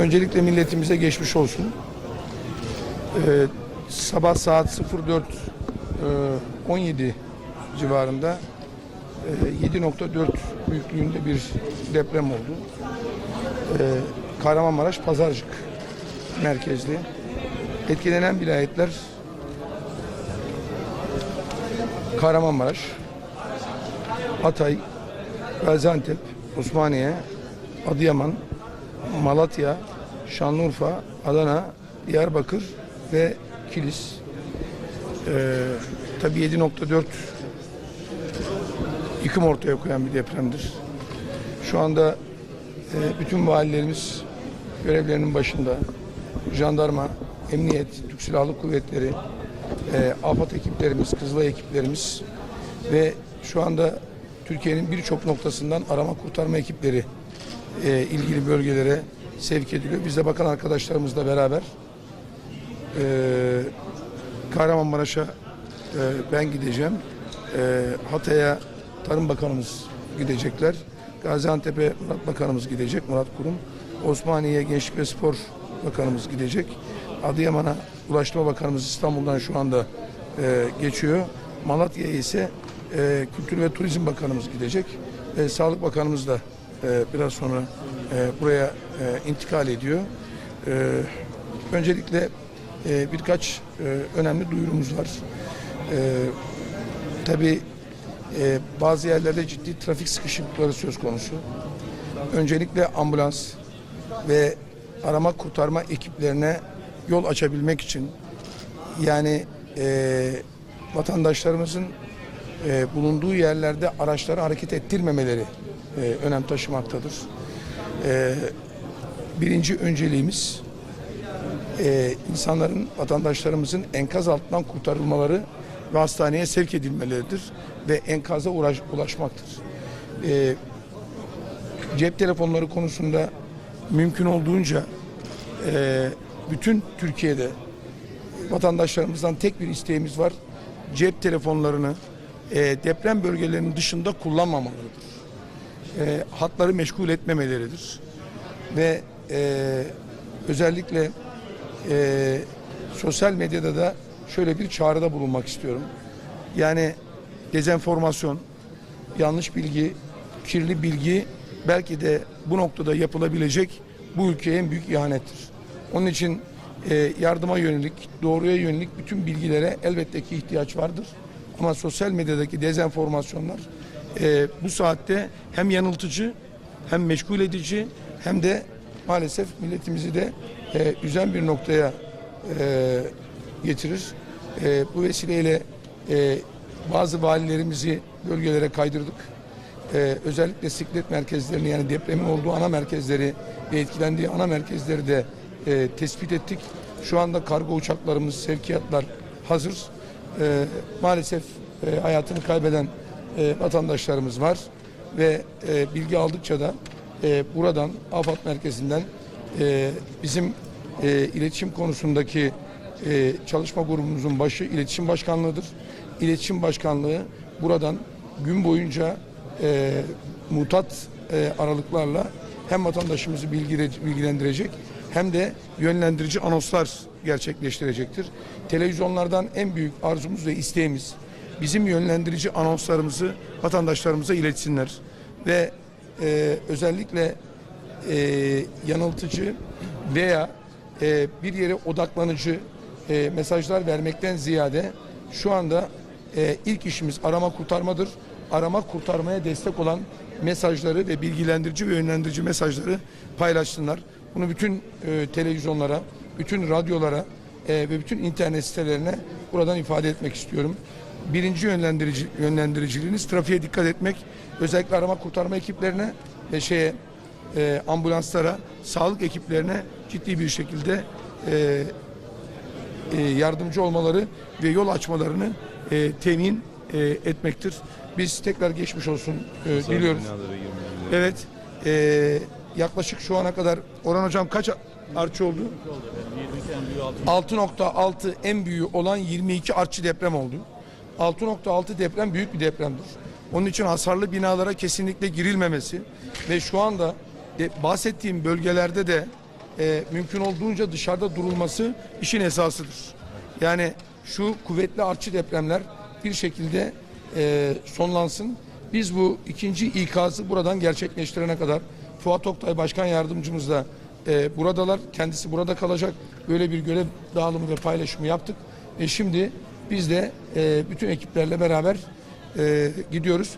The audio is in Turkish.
Öncelikle milletimize geçmiş olsun. Ee, sabah saat 04 e, 17 civarında e, 7.4 büyüklüğünde bir deprem oldu. Ee, Kahramanmaraş Pazarcık merkezli. Etkilenen vilayetler Kahramanmaraş, Hatay, Gaziantep, Osmaniye, Adıyaman, Malatya, Şanlıurfa, Adana, Diyarbakır ve Kilis. Ee, tabii 7.4 yıkım ortaya koyan bir depremdir. Şu anda e, bütün valilerimiz görevlerinin başında. Jandarma, emniyet, Türk Silahlı Kuvvetleri, e, AFAD ekiplerimiz, Kızılay ekiplerimiz ve şu anda Türkiye'nin birçok noktasından arama kurtarma ekipleri e, ilgili bölgelere sevk ediliyor. Biz de bakan arkadaşlarımızla beraber e, Kahramanmaraş'a e, ben gideceğim. E, Hatay'a Tarım Bakanımız gidecekler. Gaziantep'e Murat Bakanımız gidecek, Murat Kurum. Osmaniye'ye Gençlik ve Spor Bakanımız gidecek. Adıyaman'a Ulaştırma Bakanımız İstanbul'dan şu anda e, geçiyor. Malatya'ya ise e, Kültür ve Turizm Bakanımız gidecek. E, Sağlık Bakanımız da e, biraz sonra e, buraya e, intikal ediyor. Öncelikle birkaç önemli duyurumuz var. E, tabii bazı yerlerde ciddi trafik sıkışıklıkları söz konusu. Öncelikle ambulans ve arama kurtarma ekiplerine yol açabilmek için yani e, vatandaşlarımızın e, bulunduğu yerlerde araçları hareket ettirmemeleri e, önem taşımaktadır. E, birinci önceliğimiz e, insanların, vatandaşlarımızın enkaz altından kurtarılmaları ve hastaneye sevk edilmeleridir ve enkaza uğraş, ulaşmaktır. E, cep telefonları konusunda mümkün olduğunca e, bütün Türkiye'de vatandaşlarımızdan tek bir isteğimiz var. Cep telefonlarını e, deprem bölgelerinin dışında kullanmamalıdır. E, hatları meşgul etmemeleridir. Ve e, özellikle e, sosyal medyada da şöyle bir çağrıda bulunmak istiyorum. Yani dezenformasyon, yanlış bilgi, kirli bilgi belki de bu noktada yapılabilecek bu ülkeye en büyük ihanettir. Onun için e, yardıma yönelik, doğruya yönelik bütün bilgilere elbette ki ihtiyaç vardır. Ama sosyal medyadaki dezenformasyonlar e, bu saatte hem yanıltıcı, hem meşgul edici, hem de maalesef milletimizi de e, üzen bir noktaya e, getirir. E, bu vesileyle e, bazı valilerimizi bölgelere kaydırdık. Ee, özellikle siklet merkezlerini yani depremin olduğu ana merkezleri ve etkilendiği ana merkezleri de e, tespit ettik. Şu anda kargo uçaklarımız, sevkiyatlar hazır. Ee, maalesef e, hayatını kaybeden e, vatandaşlarımız var ve e, bilgi aldıkça da e, buradan AFAD merkezinden e, bizim e, iletişim konusundaki e, çalışma grubumuzun başı iletişim başkanlığıdır. İletişim başkanlığı buradan gün boyunca e, mutat e, aralıklarla hem vatandaşımızı bilgire- bilgilendirecek hem de yönlendirici anonslar gerçekleştirecektir. Televizyonlardan en büyük arzumuz ve isteğimiz bizim yönlendirici anonslarımızı vatandaşlarımıza iletsinler ve e, özellikle e, yanıltıcı veya e, bir yere odaklanıcı e, mesajlar vermekten ziyade şu anda e, ilk işimiz arama kurtarmadır. Arama kurtarmaya destek olan mesajları ve bilgilendirici ve yönlendirici mesajları paylaşsınlar. Bunu bütün e, televizyonlara, bütün radyolara e, ve bütün internet sitelerine buradan ifade etmek istiyorum. Birinci yönlendirici yönlendiriciliğiniz trafiğe dikkat etmek. Özellikle arama kurtarma ekiplerine ve şeye e, ambulanslara, sağlık ekiplerine ciddi bir şekilde e, e, yardımcı olmaları ve yol açmalarını e, temin e, etmektir. Biz tekrar geçmiş olsun e, diliyoruz. Evet. e, yaklaşık şu ana kadar Orhan Hocam kaç artçı oldu? 6.6 en büyüğü olan 22 artçı deprem oldu. 6.6 deprem büyük bir depremdir. Onun için hasarlı binalara kesinlikle girilmemesi ve şu anda bahsettiğim bölgelerde de e, mümkün olduğunca dışarıda durulması işin esasıdır. Yani şu kuvvetli artçı depremler bir şekilde e, sonlansın. Biz bu ikinci ikazı buradan gerçekleştirene kadar Fuat Oktay Başkan Yardımcımız da e, buradalar. Kendisi burada kalacak. Böyle bir görev dağılımı ve paylaşımı yaptık. Ve şimdi biz de e, bütün ekiplerle beraber e, gidiyoruz.